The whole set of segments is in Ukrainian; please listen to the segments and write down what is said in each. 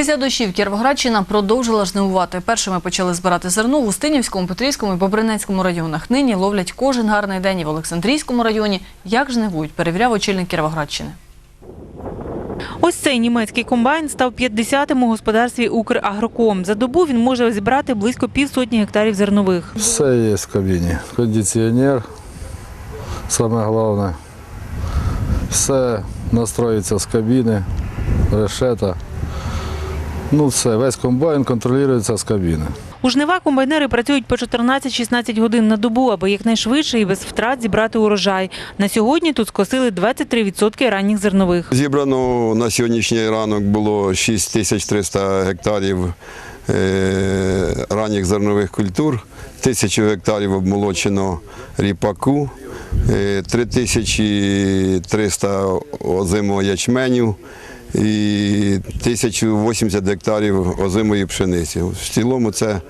Після дощів Кіровоградщина продовжила жнивувати. Першими почали збирати зерно в Устинівському, Петрівському і Бобринецькому районах. Нині ловлять кожен гарний день і в Олександрійському районі. Як жнивують, перевіряв очільник Кіровоградщини. Ось цей німецький комбайн став 50-м у господарстві «Украгроком». За добу він може зібрати близько півсотні гектарів зернових. Все є в кабіні. Кондиціонер, саме головне. Все настроїться з кабіни, решета. Ну все, весь комбайн контролюється з кабіни. У жнива комбайнери працюють по 14-16 годин на добу, аби якнайшвидше і без втрат зібрати урожай. На сьогодні тут скосили 23% ранніх зернових. Зібрано на сьогоднішній ранок було 6300 гектарів е, ранніх зернових культур, 1000 гектарів обмолочено ріпаку, е, 3300 озимого ячменю і 1080 гектарів озимої пшениці. В цілому це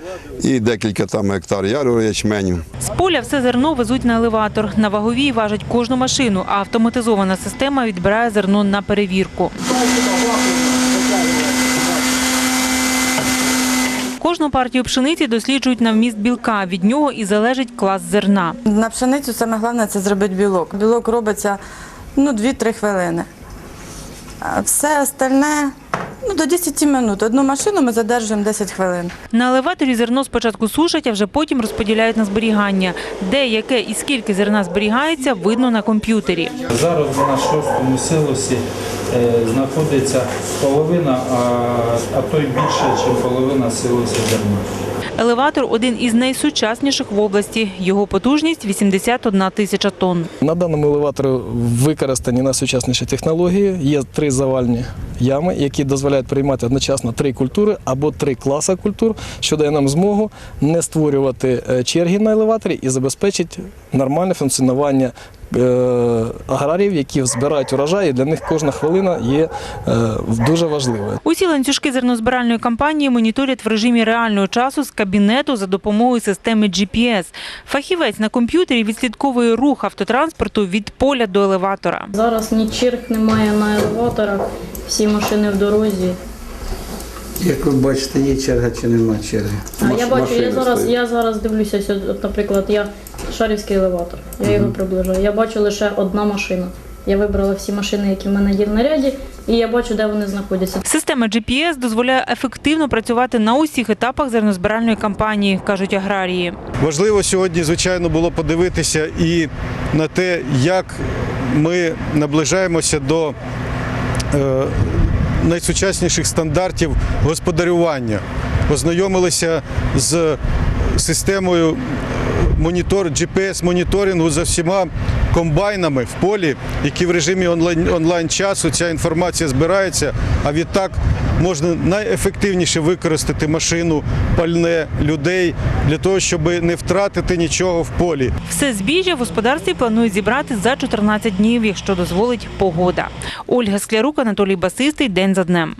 і декілька там гектар ярого ячменю. З поля все зерно везуть на елеватор. На ваговій важать кожну машину, а автоматизована система відбирає зерно на перевірку. Кожну партію пшениці досліджують на вміст білка. Від нього і залежить клас зерна. На пшеницю саме головне це зробити білок. Білок робиться ну, 2-3 хвилини. А все остальне ну, до 10 минут. Одну машину ми задержуємо 10 хвилин. На елеваторі зерно спочатку сушать, а вже потім розподіляють на зберігання. Де, яке і скільки зерна зберігається, видно на комп'ютері. Зараз на шостому силосі е, знаходиться половина, а, а то й більше, ніж половина силосі зерна. Елеватор один із найсучасніших в області. Його потужність 81 тисяча тонн. На даному елеваторі використані найсучасніші технології. Є три завальні ями, які дозволяють приймати одночасно три культури або три класи культур, що дає нам змогу не створювати е, черги на елеваторі і забезпечить нормальне функціонування е, аграріїв, які збирають урожай, і для них кожна хвилина є е, дуже важливою. Усі ланцюжки зернозбиральної кампанії моніторять в режимі реального часу з кабінету за допомогою системи GPS. Фахівець на комп'ютері відслідковує рух автотранспорту від поля до елеватора. Зараз ні черг немає на елеваторах, всі машини в дорозі. Як ви бачите, є черга чи нема черги? А я бачу, я зараз, я зараз дивлюся, от, наприклад, я шарівський елеватор, я його приближаю. Я бачу лише одна машина. Я вибрала всі машини, які в мене є в наряді, і я бачу, де вони знаходяться. Система GPS дозволяє ефективно працювати на усіх етапах зернозбиральної кампанії, кажуть аграрії. Важливо сьогодні, звичайно, було подивитися і на те, як ми наближаємося до найсучасніших стандартів господарювання. Ознайомилися з системою монітор, GPS-моніторингу за всіма комбайнами в полі, які в режимі онлайн, часу ця інформація збирається, а відтак можна найефективніше використати машину, пальне, людей для того, щоб не втратити нічого в полі. Все збіжжя в господарстві планують зібрати за 14 днів, якщо дозволить погода. Ольга Склярук, Анатолій Басистий. День за днем.